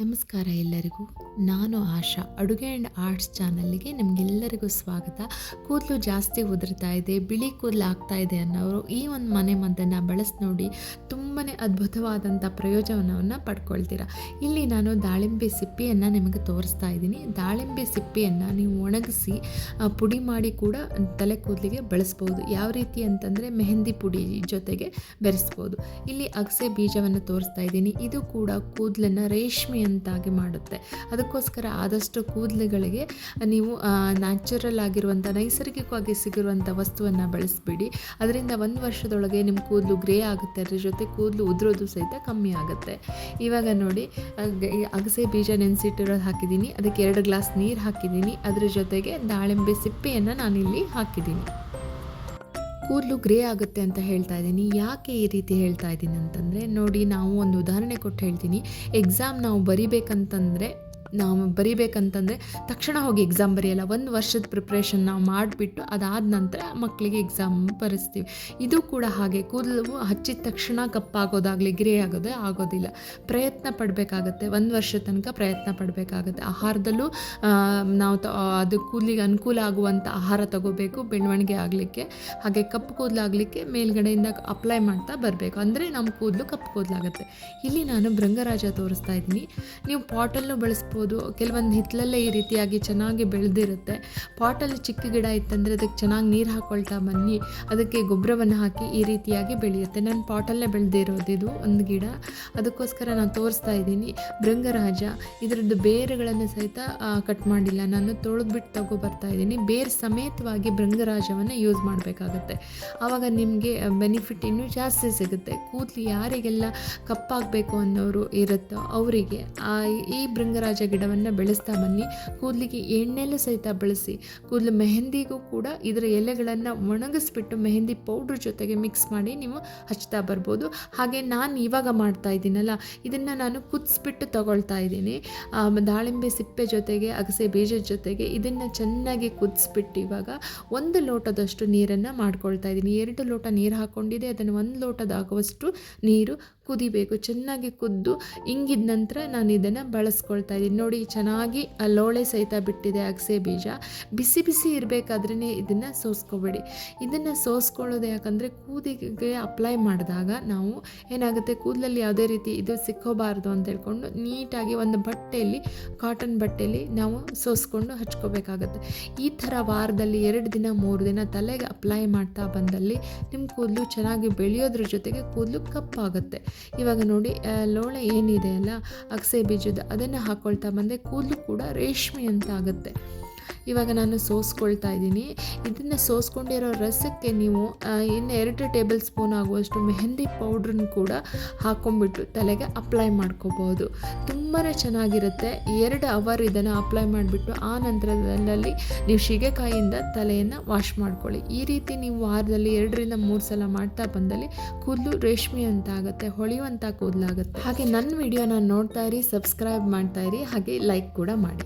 ನಮಸ್ಕಾರ ಎಲ್ಲರಿಗೂ. ನಾನು ಆಶಾ. ಅಡುಗೆ ಆ್ಯಂಡ್ ಆರ್ಟ್ಸ್ ಚಾನಲ್ಗೆ ನಿಮಗೆಲ್ಲರಿಗೂ ಸ್ವಾಗತ. ಕೂದಲು ಜಾಸ್ತಿ ಉದುರ್ತಾ ಇದೆ, ಬಿಳಿ ಕೂದಲು ಆಗ್ತಾ ಇದೆ ಅನ್ನೋರು ಈ ಒಂದು ಮನೆ ಮದ್ದನ್ನು ಬಳಸಿ ನೋಡಿ ತುಂಬಾ ಅದ್ಭುತವಾದಂಥ ಪ್ರಯೋಜನವನ್ನು ಪಡ್ಕೊಳ್ತೀರಾ. ಇಲ್ಲಿ ನಾನು ದಾಳಿಂಬೆ ಸಿಪ್ಪೆಯನ್ನು ನಿಮಗೆ ತೋರಿಸ್ತಾ ಇದ್ದೀನಿ. ದಾಳಿಂಬೆ ಸಿಪ್ಪೆಯನ್ನು ನೀವು ಒಣಗಿಸಿ ಪುಡಿ ಮಾಡಿ ಕೂಡ ತಲೆ ಕೂದಲಿಗೆ ಬಳಸ್ಬೋದು. ಯಾವ ರೀತಿ ಅಂತಂದರೆ ಮೆಹಂದಿ ಪುಡಿ ಜೊತೆಗೆ ಬೆರೆಸ್ಬೋದು. ಇಲ್ಲಿ ಅಗಸೆ ಬೀಜವನ್ನು ತೋರಿಸ್ತಾ ಇದ್ದೀನಿ. ಇದು ಕೂಡ ಕೂದಲನ್ನು ರೇಷ್ಮೆಯಂತಾಗಿ ಮಾಡುತ್ತೆ. ಅದಕ್ಕೋಸ್ಕರ ಆದಷ್ಟು ಕೂದಲುಗಳಿಗೆ ನೀವು ನ್ಯಾಚುರಲ್ ಆಗಿರುವಂಥ, ನೈಸರ್ಗಿಕವಾಗಿ ಸಿಗಿರುವಂಥ ವಸ್ತುವನ್ನು ಬಳಸಿಬಿಡಿ. ಅದರಿಂದ ಒಂದು ವರ್ಷದೊಳಗೆ ನಿಮ್ಮ ಕೂದಲು ಗ್ರೇ ಆಗುತ್ತೆ. ಅದ್ರ ಜೊತೆ ಕೂದಲು ಉದುರೋದು ಸಹಿತ ಕಮ್ಮಿ ಆಗುತ್ತೆ. ಇವಾಗ ನೋಡಿ ಅಗಸೆ ಬೀಜ ನೆನೆಸಿಟ್ಟಿರೋದು ಹಾಕಿದ್ದೀನಿ. ಅದಕ್ಕೆ ಎರಡು ಗ್ಲಾಸ್ ನೀರು ಹಾಕಿದ್ದೀನಿ. ಅದ್ರ ಜೊತೆಗೆ ದಾಳಿಂಬೆ ಸಿಪ್ಪೆಯನ್ನು ನಾನಿಲ್ಲಿ ಹಾಕಿದ್ದೀನಿ. ಕೂದಲು ಗ್ರೇ ಆಗುತ್ತೆ ಅಂತ ಹೇಳ್ತಾ ಇದ್ದೀನಿ. ಯಾಕೆ ಈ ರೀತಿ ಹೇಳ್ತಾ ಇದ್ದೀನಿ ಅಂತಂದರೆ, ನೋಡಿ, ನಾವು ಒಂದು ಉದಾಹರಣೆ ಕೊಟ್ಟು ಹೇಳ್ತೀನಿ. ಎಕ್ಸಾಮ್ ನಾವು ಬರಿಬೇಕಂತಂದರೆ ನಾವು ಬರಿಬೇಕಂತಂದರೆ ತಕ್ಷಣ ಹೋಗಿ ಎಕ್ಸಾಮ್ ಬರೆಯಲ್ಲ. ಒಂದು ವರ್ಷದ ಪ್ರಿಪ್ರೇಷನ್ ನಾವು ಮಾಡಿಬಿಟ್ಟು ಅದಾದ ನಂತರ ಮಕ್ಕಳಿಗೆ ಎಕ್ಸಾಮ್ ಬರೆಸ್ತೀವಿ. ಇದು ಕೂಡ ಹಾಗೆ ಕೂದಲು ಹಚ್ಚಿದ ತಕ್ಷಣ ಕಪ್ಪಾಗೋದಾಗಲಿ, ಗಿರಿ ಆಗೋದೇ ಆಗೋದಿಲ್ಲ. ಪ್ರಯತ್ನ ಪಡಬೇಕಾಗತ್ತೆ. ಒಂದು ವರ್ಷ ತನಕ ಪ್ರಯತ್ನ ಪಡಬೇಕಾಗತ್ತೆ. ಆಹಾರದಲ್ಲೂ ನಾವು ತ, ಅದು ಕೂದಲಿಗೆ ಅನುಕೂಲ ಆಗುವಂಥ ಆಹಾರ ತಗೋಬೇಕು, ಬೆಳವಣಿಗೆ ಆಗಲಿಕ್ಕೆ. ಹಾಗೆ ಕಪ್ಪು ಕೂದಲಾಗಲಿಕ್ಕೆ ಮೇಲ್ಗಡೆಯಿಂದ ಅಪ್ಲೈ ಮಾಡ್ತಾ ಬರಬೇಕು. ಅಂದರೆ ನಮ್ಮ ಕೂದಲು ಕಪ್ಪು ಕೂದಲಾಗುತ್ತೆ. ಇಲ್ಲಿ ನಾನು ಭೃಂಗರಾಜ ತೋರಿಸ್ತಾ ಇದ್ದೀನಿ. ನೀವು ಪಾಟಲ್ಲೂ ಬಳಸ್ಬೋದು. ಕೆಲವೊಂದು ಹಿತ್ತಲಲ್ಲೇ ಈ ರೀತಿಯಾಗಿ ಚೆನ್ನಾಗಿ ಬೆಳೆದಿರುತ್ತೆ. ಪಾಟಲ್ಲಿ ಚಿಕ್ಕ ಗಿಡ ಇತ್ತಂದರೆ ಅದಕ್ಕೆ ಚೆನ್ನಾಗಿ ನೀರು ಹಾಕ್ಕೊಳ್ತಾ ಬನ್ನಿ. ಅದಕ್ಕೆ ಗೊಬ್ಬರವನ್ನು ಹಾಕಿ ಈ ರೀತಿಯಾಗಿ ಬೆಳೆಯುತ್ತೆ. ನಾನು ಪಾಟಲ್ಲೇ ಬೆಳೆದಿರೋದು ಇದು, ಒಂದು ಗಿಡ. ಅದಕ್ಕೋಸ್ಕರ ನಾನು ತೋರಿಸ್ತಾ ಇದ್ದೀನಿ. ಭೃಂಗರಾಜ, ಇದರದ್ದು ಬೇರುಗಳನ್ನು ಸಹಿತ ಕಟ್ ಮಾಡಿಲ್ಲ. ನಾನು ತೊಳೆದ್ಬಿಟ್ಟು ತಗೋ ಬರ್ತಾ ಇದ್ದೀನಿ. ಬೇರು ಸಮೇತವಾಗಿ ಭೃಂಗರಾಜವನ್ನು ಯೂಸ್ ಮಾಡಬೇಕಾಗತ್ತೆ. ಆವಾಗ ನಿಮಗೆ ಬೆನಿಫಿಟ್ ಇನ್ನೂ ಜಾಸ್ತಿ ಸಿಗುತ್ತೆ. ಕೂದಲು ಯಾರಿಗೆಲ್ಲ ಕಪ್ಪಾಗಬೇಕು ಅನ್ನೋರು ಇರುತ್ತೋ ಅವರಿಗೆ ಈ ಭೃಂಗರಾಜ ಗಿಡವನ್ನು ಬೆಳೆಸ್ತಾ ಬನ್ನಿ. ಕೂದಲಿಗೆ ಎಣ್ಣೆಲೂ ಸಹಿತ ಬಳಸಿ, ಕೂದಲು ಮೆಹಂದಿಗೂ ಕೂಡ ಇದರ ಎಲೆಗಳನ್ನು ಒಣಗಿಸ್ಬಿಟ್ಟು ಮೆಹಂದಿ ಪೌಡ್ರ್ ಜೊತೆಗೆ ಮಿಕ್ಸ್ ಮಾಡಿ ನೀವು ಹಚ್ತಾ ಬರ್ಬೋದು. ಹಾಗೆ ನಾನು ಇವಾಗ ಮಾಡ್ತಾ ಇದ್ದೀನಲ್ಲ, ಇದನ್ನು ನಾನು ಕುದಿಸ್ಬಿಟ್ಟು ತಗೊಳ್ತಾ ಇದ್ದೀನಿ. ದಾಳಿಂಬೆ ಸಿಪ್ಪೆ ಜೊತೆಗೆ, ಅಗಸೆ ಬೀಜದ ಜೊತೆಗೆ ಇದನ್ನು ಚೆನ್ನಾಗಿ ಕುದಿಸ್ಬಿಟ್ಟು ಇವಾಗ ಒಂದು ಲೋಟದಷ್ಟು ನೀರನ್ನು ಮಾಡ್ಕೊಳ್ತಾ ಇದ್ದೀನಿ. ಎರಡು ಲೋಟ ನೀರು ಹಾಕ್ಕೊಂಡಿದೆ ಅದನ್ನು ಒಂದು ಲೋಟದಾಗುವಷ್ಟು ನೀರು ಕುದಿಬೇಕು, ಚೆನ್ನಾಗಿ ಕುದ್ದು ಇಂಗಿದ ನಂತರ ನಾನು ಇದನ್ನು ಬಳಸ್ಕೊಳ್ತಾ ಇದ್ದೀನಿ. ನೋಡಿ, ಚೆನ್ನಾಗಿ ಲೋಳೆ ಸಹಿತ ಬಿಟ್ಟಿದೆ ಅಗಸೆ ಬೀಜ. ಬಿಸಿ ಬಿಸಿ ಇರಬೇಕಾದ್ರೇ ಇದನ್ನು ಸೋಸ್ಕೊಬೇಡಿ. ಇದನ್ನು ಸೋಸ್ಕೊಳ್ಳೋದು ಯಾಕಂದರೆ ಕೂದಿಗೆ ಅಪ್ಲೈ ಮಾಡಿದಾಗ ನಾವು ಏನಾಗುತ್ತೆ, ಕೂದಲಲ್ಲಿ ಯಾವುದೇ ರೀತಿ ಇದು ಸಿಕ್ಕೋಬಾರ್ದು ಅಂತ ಹೇಳ್ಕೊಂಡು ನೀಟಾಗಿ ಒಂದು ಬಟ್ಟೆಯಲ್ಲಿ ಕಾಟನ್ ಬಟ್ಟೆಯಲ್ಲಿ ನಾವು ಸೋಸ್ಕೊಂಡು ಹಚ್ಕೋಬೇಕಾಗತ್ತೆ. ಈ ಥರ ವಾರದಲ್ಲಿ ಎರಡು ದಿನ, ಮೂರು ದಿನ ತಲೆಗೆ ಅಪ್ಲೈ ಮಾಡ್ತಾ ಬಂದಲ್ಲಿ ನಿಮ್ಮ ಕೂದಲು ಚೆನ್ನಾಗಿ ಬೆಳೆಯೋದ್ರ ಜೊತೆಗೆ ಕೂದಲು ಕಪ್ಪಾಗುತ್ತೆ. ಇವಾಗ ನೋಡಿ ಲೋಳೆ ಏನಿದೆ ಅಲ್ಲ, ಅಗಸೆ ಬೀಜದ, ಅದನ್ನು ಹಾಕ್ಕೊಳ್ತಾ ಬಂದೆ, ಕೂದಲು ಕೂಡ ರೇಷ್ಮೆ ಅಂತ ಆಗುತ್ತೆ. ಇವಾಗ ನಾನು ಸೋಸ್ಕೊಳ್ತಾ ಇದ್ದೀನಿ. ಇದನ್ನು ಸೋಸ್ಕೊಂಡಿರೋ ರಸಕ್ಕೆ ನೀವು ಇನ್ನು ಎರಡು ಟೇಬಲ್ ಸ್ಪೂನ್ ಆಗುವಷ್ಟು ಮೆಹಂದಿ ಪೌಡ್ರನ್ನ ಕೂಡ ಹಾಕ್ಕೊಂಬಿಟ್ಟು ತಲೆಗೆ ಅಪ್ಲೈ ಮಾಡ್ಕೋಬೋದು. ತುಂಬಾ ಚೆನ್ನಾಗಿರುತ್ತೆ. ಎರಡು ಅವರ್ ಇದನ್ನು ಅಪ್ಲೈ ಮಾಡಿಬಿಟ್ಟು ಆ ನಂತರದಲ್ಲಿ ನೀವು ಶಿಗೆಕಾಯಿಯಿಂದ ತಲೆಯನ್ನು ವಾಶ್ ಮಾಡ್ಕೊಳ್ಳಿ. ಈ ರೀತಿ ನೀವು ವಾರದಲ್ಲಿ ಎರಡರಿಂದ ಮೂರು ಸಲ ಮಾಡ್ತಾ ಬಂದಲ್ಲಿ ಕೂದಲು ರೇಷ್ಮೆ ಅಂತ ಆಗುತ್ತೆ ಹೊಳೆಯುವಂಥ ಕೂದಲಾಗುತ್ತೆ. ಹಾಗೆ ನನ್ನ ವಿಡಿಯೋನ ನೋಡ್ತಾ ಇರಿ, ಸಬ್ಸ್ಕ್ರೈಬ್ ಮಾಡ್ತಾ ಇರಿ, ಹಾಗೆ ಲೈಕ್ ಕೂಡ ಮಾಡಿ.